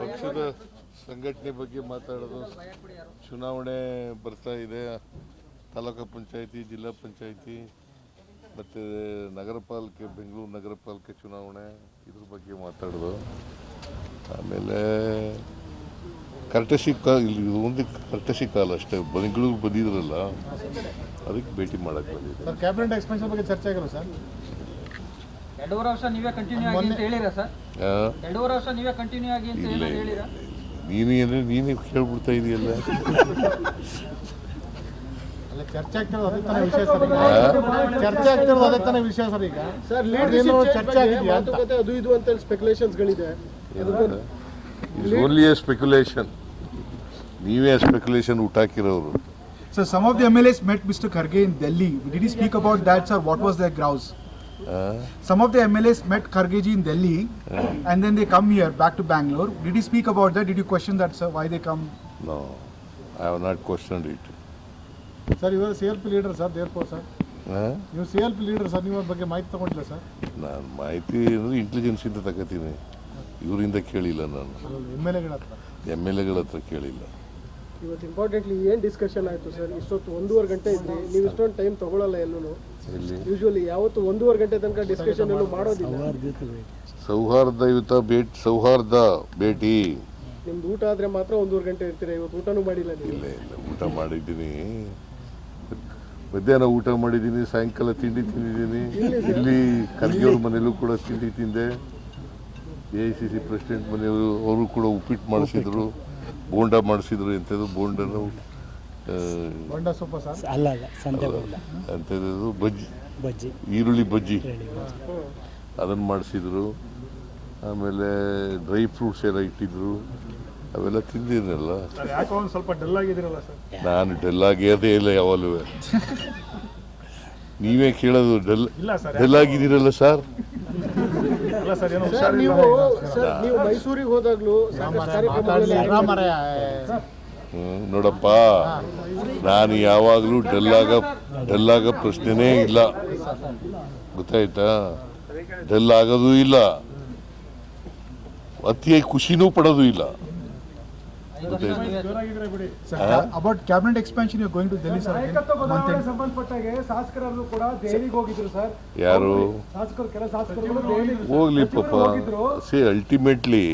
ಪಕ್ಷದ ಸಂಘಟನೆ ಬಗ್ಗೆ ಮಾತಾಡೋದು ಚುನಾವಣೆ ಬರ್ತಾ ಇದೆ. ತಾಲೂಕು ಪಂಚಾಯತಿ, ಜಿಲ್ಲಾ ಪಂಚಾಯತಿ, ಮತ್ತು ನಗರ ಪಾಲಿಕೆ, ಬೆಂಗಳೂರು ನಗರ ಪಾಲಿಕೆ ಚುನಾವಣೆ ಇದ್ರ ಬಗ್ಗೆ ಮಾತಾಡೋದು. ಆಮೇಲೆ ಕರ್ಟಸಿ ಕಾಲ್ ಇಲ್ಲಿ ಒಂದು ಕರ್ಟಸಿ ಕಾಲ್ ಅಷ್ಟೇ. ಬೆಂಗಳೂರು ಬಂದಿದ್ರಲ್ಲ, ಅದಕ್ಕೆ ಭೇಟಿ ಮಾಡಕ್ಕೆ ಬಂದಿದ್ದೆ ಸರ್ ಕ್ಯಾಬಿನೆಟ್ ಎಕ್ಸ್ಪೆನ್ಷನ್ ಬಗ್ಗೆ ಚರ್ಚೆ ಆಗಿರೋ ಸರ್ ಎರಡೂವರೆ ವರ್ಷ ನೀವೇ ಕಂಟಿನ್ಯೂ ಆಗಿ ಅಂತ ಹೇಳಿರಾ ಸರ್? ಆ? ಎರಡೂವರೆ ವರ್ಷ ನೀವೇ ಕಂಟಿನ್ಯೂ ಆಗಿ ಅಂತ ಇಲ್ಲ ಏನಾದ್ರು ಇಲ್ಲ ಹೇಳಿರಾ? ನೀನು ಏನೇ ನೀನೇ ಕೇಳ್ಬಿಡ್ತಾ ಇದೆಯಲ್ಲ? ಅಲ್ಲ ಚರ್ಚೆ ಆಗ್ತಿರೋದು ಅದೇ ತಾನೇ ವಿಷಯ ಸರ್ ಈಗ. ಚರ್ಚೆ ಆಗ್ತಿರೋದು ಅದೇ ತಾನೇ ವಿಷಯ ಸರ್ ಈಗ. ಸರ್ ಚರ್ಚೆ ಮಾತುಕತೆ ಅದು ಇದು ಅಂತ ಸ್ಪೆಕ್ಯುಲೇಷನ್ಸ್ಗಳಿದೆ ಇಸ್ ಓನ್ಲಿ ಎ ಸ್ಪೆಕ್ಯುಲೇಷನ್ ನೀವೇ ಸ್ಪೆಕ್ಯುಲೇಷನ್ ಊಟ sir some some of the MLAs met Mr. Mister in Delhi. Did he speak about that, sir? What was their the ಆ? Some of the MLAs met Kharge ji in Delhi, and then they come here back to Bangalore. Did you speak about that? Did you question that, sir? Why they come? No, I have not questioned it. Sir ಇವರು C L P leader sir ದೇರ್ಪೋ sir ಆ? ನೀವು C L P leader sir ನೀವು ಬಗ್ಗೆ ಮಾಹಿತಿ ತಗೊಂಡಿಲ್ಲ sir ನಾನು ಮಾಹಿತಿ ಅಂದರೆ ಇಂಟೆಲಿಜೆನ್ಸಿಂದ ತಗೋತೀನಿ ಇವರಿಂದ ಕೇಳಿಲ್ಲ ನಾನು ಎಂ ಎಲ್ ಎಗಳ ಹತ್ರ ಎಂ ಎಲ್ ಎಗಳ ಹತ್ರ ಕೇಳಿಲ್ಲ ಇವತ್ತು ಇಂಪಾರ್ಟೆಂಟ್ಲಿ ಏನು ಡಿಸ್ಕಷನ್ ಆಯಿತು ಸರ್ ಇಷ್ಟೊತ್ತು ಒಂದೂವರೆ ಗಂಟೆ ಇದ್ರಿ. ನೀವು ಇಷ್ಟೊಂದು ಟೈಮ್ ತಗೊಳ್ಳಲ್ಲ ಎಲ್ಲೂ? ಯೂಶ್ವಲಿ ಯಾವತ್ತು ಒಂದೂವರೆ ಗಂಟೆ ತನಕ ಡಿಸ್ಕಷನ್ ಎಲ್ಲೂ ಮಾಡೋದಿಲ್ಲ. ಸೌಹಾರ್ದಯುತ ಭೇಟಿ ಸೌಹಾರ್ದ ಭೇಟಿ. ನಿಮ್ದು ಊಟ ಆದ್ರೆ ಮಾತ್ರ ಒಂದೂವರೆ ಗಂಟೆ ಇರ್ತೀರ? ಇವತ್ತು ಊಟನೂ ಮಾಡಿಲ್ಲ ಇಲ್ಲ ಇಲ್ಲ ಊಟ ಮಾಡಿದ್ದೀನಿ. ಮಧ್ಯಾಹ್ನ ಊಟ ಮಾಡಿದ್ದೀನಿ ಸಾಯಂಕಾಲ ತಿಂಡಿ ತಿಂದಿದ್ದೀನಿ. ಇಲ್ಲಿ ಖರ್ಗೆಯವ್ರ ಮನೇಲೂ ಕೂಡ ತಿಂಡಿ ತಿಂದೆ. A I C C president ಮನೆಯವರು ಅವರು ಕೂಡ ಉಪ್ಪಿಟ್ಟು ಮಾಡಿಸಿದ್ರು. ಬೋಂಡ ಮಾಡಿಸಿದ್ರು ಎಂಥದ್ದು? ಬೋಂಡ ಆ, ಬಂಡ ಸೊಪ್ಪ ಸರ್? ಅಲ್ಲ ಅಲ್ಲ ಸಂತೆ ಎಂಥದ್ದು? ಬಜ್ಜಿ. ಬಜ್ಜಿ. ಈರುಳ್ಳಿ ಬಜ್ಜಿ. ಅದನ್ನು ಮಾಡಿಸಿದ್ರು. ಆಮೇಲೆ ಡ್ರೈ ಫ್ರೂಟ್ಸ್ ಎಲ್ಲ ಇಟ್ಟಿದ್ರು. ಅವೆಲ್ಲ ತಿಂದಿದ್ರಲ್ಲ ಯಾಕೋ ಸ್ವಲ್ಪ ಡಲ್ ಆಗಿದ್ದೀರಲ್ಲ ಸರ್? ನಾನು ಡಲ್ ಆಗಿರೋದೇ ಇಲ್ಲ ಯಾವಾಗಲೂ. ನೀವೇ ಕೇಳೋದು ಡೆಲ್ ಇಲ್ಲ ಸರ್ ಡೆಲ್ ಆಗಿದ್ದೀರಲ್ಲ ಸರ್? ಸರ್ ನೀವು ಸರ್ ನೀವು ಮೈಸೂರಿಗೆ ಹೋದಾಗ್ಲೂ ನೋಡಪ್ಪ ನಾನು ಯಾವಾಗಲೂ ಡೆಲ್ಲಾಗ ಡೆಲ್ಲಾಗ ಪ್ರಶ್ನೆನೇ ಇಲ್ಲ. ಗೊತ್ತಾಯ್ತಾ? ಡಲ್ ಆಗೋದು ಇಲ್ಲ. ಅತಿಯಾಗಿ ಖುಷಿನೂ ಪಡೋದು ಇಲ್ಲ. You're cabinet to you going to month sir ಸಂಬಂಧಪಟ್ಟಾಗೆ ಶಾಸಕರನ್ನು ಕೂಡ ದೆಹಲಿಗೆ ಹೋಗಿದ್ರು ಸರ್ ಯಾರು? ಶಾಸಕರು ಕೆಲ ಶಾಸಕರು ಹೋಗ್ಲಿ ಪಾಪ. ಸಿ ಅಲ್ಟಿಮೇಟ್ಲಿ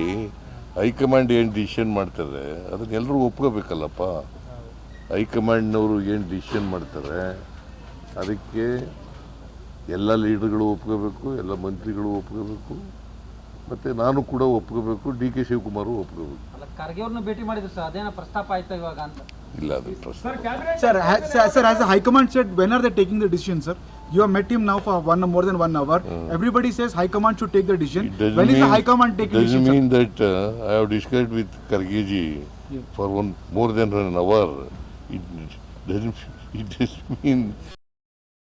ಹೈಕಮಾಂಡ್ ಏನು ಡಿಸಿಷನ್ ಮಾಡ್ತಾರೆ? ಅದಕ್ಕೆ ಎಲ್ಲರೂ ಒಪ್ಕೋಬೇಕಲ್ಲಪ್ಪ. ಹೈಕಮಾಂಡ್ನವರು ಏನು ಡಿಸಿಷನ್ ಮಾಡ್ತಾರೆ? ಅದಕ್ಕೆ ಎಲ್ಲ ಲೀಡರ್ಗಳು ಒಪ್ಕೋಬೇಕು ಎಲ್ಲ ಮಂತ್ರಿಗಳು ಒಪ್ಕೋಬೇಕು. ಮತ್ತು ನಾನು ಕೂಡ ಒಪ್ಕೋಬೇಕು ಡಿ ಕೆ ಶಿವಕುಮಾರ್ ಒಪ್ಕೋಬೇಕು ಅಲ್ಲ ಖರ್ಗೆ ಅವ್ರನ್ನ ಭೇಟಿ ಮಾಡಿದ್ರು ಸರ್ ಅದೇನ ಪ್ರಸ್ತಾಪ ಆಯ್ತಾ ಇವಾಗ ಅಂತ ಇಲ್ಲ ಅದು ಪ್ರಶ್ನೆ Sir, ha- sir, sir, as the High Command said, when are they taking the decision, sir? You have met him now for one more than one hour. Everybody says High Command should take the decision. It doesn't When is the mean- High Command taking doesn't decision? mean that uh, I have discussed with Kargeji for one more than an hour. It doesn't. It doesn't mean